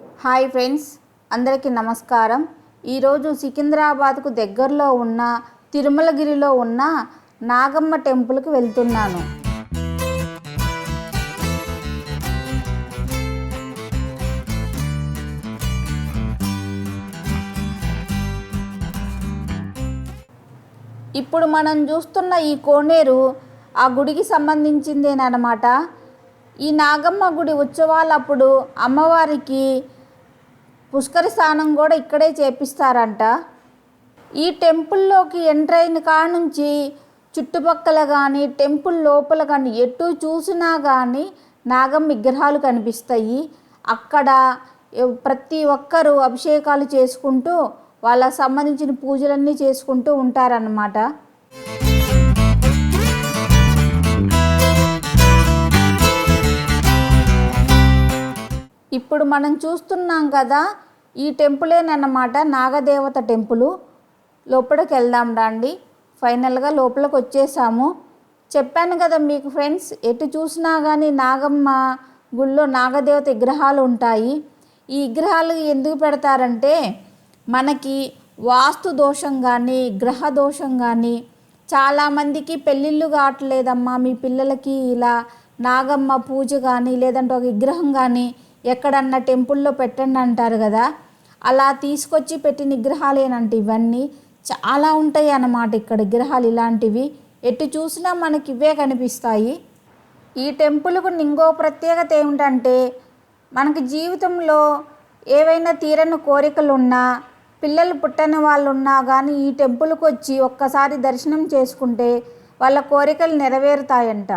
Hi friends అందరికీ నమస్కారం. ఈరోజు సికింద్రాబాద్కు దగ్గరలో ఉన్న తిరుమలగిరిలో ఉన్న నాగమ్మ టెంపుల్కి వెళ్తున్నాను. ఇప్పుడు మనం చూస్తున్న ఈ కోనేరు ఆ గుడికి సంబంధించిందేనమాట ఈ నాగమ్మ గుడి ఉత్సవాలప్పుడు అమ్మవారికి పుష్కర స్నానం కూడా ఇక్కడే చేపిస్తారంట. ఈ టెంపుల్లోకి ఎంటర్ అయిన కాడ నుంచి చుట్టుపక్కల కానీ టెంపుల్ లోపల కానీ ఎటు చూసినా కానీ నాగమ్మ విగ్రహాలు కనిపిస్తాయి. అక్కడ ప్రతి ఒక్కరూ అభిషేకాలు చేసుకుంటూ వాళ్ళకి సంబంధించిన పూజలన్నీ చేసుకుంటూ ఉంటారన్నమాట. ఇప్పుడు మనం చూస్తున్నాం కదా ఈ టెంపులేనన్నమాట నాగదేవత టెంపులు. లోపలికి వెళ్దాం రండి. ఫైనల్గా లోపలికి వచ్చేసాము చెప్పాను కదా మీకు ఫ్రెండ్స్ ఎటు చూసినా కానీ నాగమ్మ గుళ్ళో నాగదేవత విగ్రహాలు ఉంటాయి. ఈ విగ్రహాలు ఎందుకు పెడతారంటే మనకి వాస్తు దోషం కానీ గ్రహ దోషం కానీ చాలామందికి పెళ్ళిళ్ళు కావట్లేదమ్మా. మీ పిల్లలకి ఇలా నాగమ్మ పూజ కానీ లేదంటే ఒక విగ్రహం కానీ ఎక్కడన్నా టెంపుల్లో పెట్టండి అంటారు కదా అలా తీసుకొచ్చి పెట్టిన విగ్రహాలేనంట ఇవన్నీ. చాలా ఉంటాయి అన్నమాట ఇక్కడ విగ్రహాలు ఇలాంటివి. ఎటు చూసినా మనకి ఇవే కనిపిస్తాయి. ఈ టెంపుల్కు ఇంకో ప్రత్యేకత ఏమిటంటే మనకి జీవితంలో ఏవైనా తీరని కోరికలు ఉన్నా పిల్లలు పుట్టని వాళ్ళు ఉన్నా కానీ ఈ టెంపుల్కి వచ్చి ఒక్కసారి దర్శనం చేసుకుంటే వాళ్ళ కోరికలు నెరవేరుతాయంట.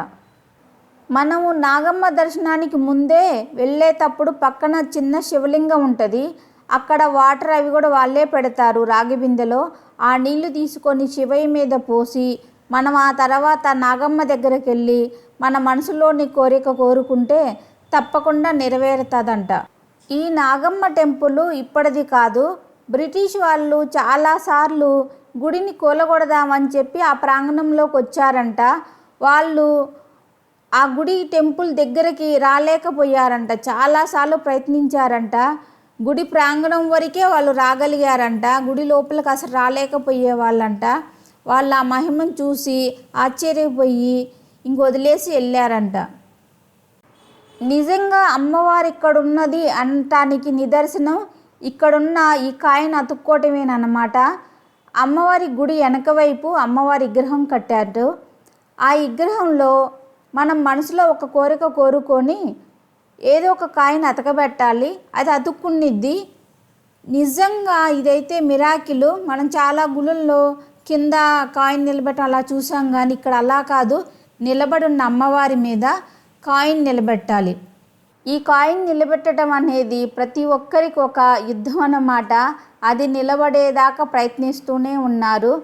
మనము నాగమ్మ దర్శనానికి ముందే వెళ్ళేటప్పుడు పక్కన చిన్న శివలింగం ఉంటుంది. అక్కడ వాటర్ అవి కూడా వాళ్ళే పెడతారు రాగి బిందెలో. ఆ నీళ్ళు తీసుకొని శివయ్య మీద పోసి మనం ఆ తర్వాత నాగమ్మ దగ్గరికి వెళ్ళి మన మనసులోని కోరిక కోరుకుంటే తప్పకుండా నెరవేరుతుందంట. ఈ నాగమ్మ టెంపుల్ ఇప్పటిది కాదు. బ్రిటిష్ వాళ్ళు చాలాసార్లు గుడిని కూలగొడదామని చెప్పి ఆ ప్రాంగణంలోకి వచ్చారంట. వాళ్ళు ఆ గుడి టెంపుల్ దగ్గరికి రాలేకపోయారంట. చాలాసార్లు ప్రయత్నించారంట. గుడి ప్రాంగణం వరకే వాళ్ళు రాగలిగారంట. గుడి లోపలికి అసలు రాలేకపోయే వాళ్ళంట. వాళ్ళు ఆ మహిమను చూసి ఆశ్చర్యపోయి ఇంక వదిలేసి వెళ్ళారంట. నిజంగా అమ్మవారు ఇక్కడున్నది అనటానికి నిదర్శనం. ఇక్కడున్న ఈ కాయను అతుక్కోవటమేనమాట అమ్మవారి గుడి వెనక వైపు అమ్మవారి విగ్రహం కట్టారు. ఆ విగ్రహంలో మనం మనసులో ఒక కోరిక కోరుకొని ఏదో ఒక కాయను అతకబెట్టాలి అది అతుక్కునిద్ది. నిజంగా ఇదైతే మిరాకిలు. మనం చాలా గుళ్ళల్లో కింద కాయిన్ నిలబెట్టడం అలా చూసాం కానీ ఇక్కడ అలా కాదు. నిలబడి ఉన్న అమ్మవారి మీద కాయిన్ నిలబెట్టాలి. ఈ కాయిన్ నిలబెట్టడం అనేది ప్రతి ఒక్కరికి ఒక యుద్ధం అన్నమాట. అది నిలబడేదాకా ప్రయత్నిస్తూనే ఉన్నారు.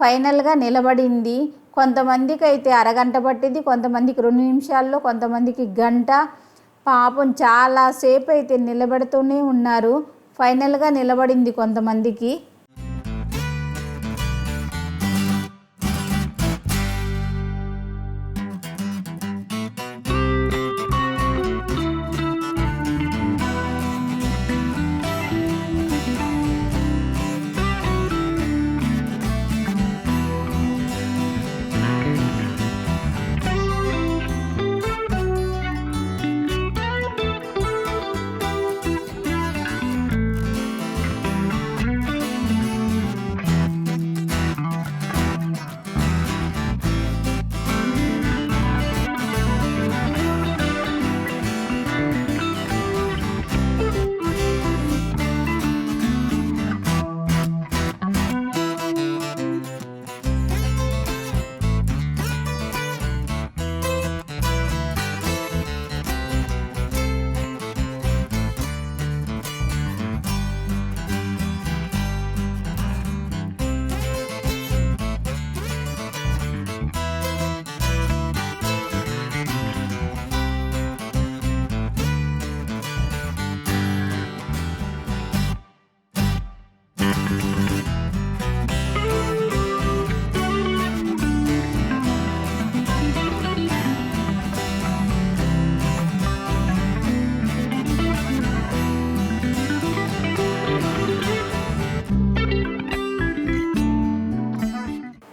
ఫైనల్గా నిలబడింది. కొంతమందికి అయితే అరగంట పట్టింది కొంతమందికి రెండు నిమిషాల్లో కొంతమందికి గంట. పాపం చాలాసేపు అయితే నిలబెడుతూనే ఉన్నారు. ఫైనల్గా నిలబడింది కొంతమందికి.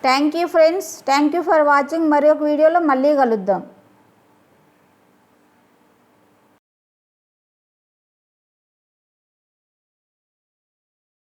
Thank you friends thank you for watching మరి ఒక వీడియోలో మళ్ళీ కలుద్దాం.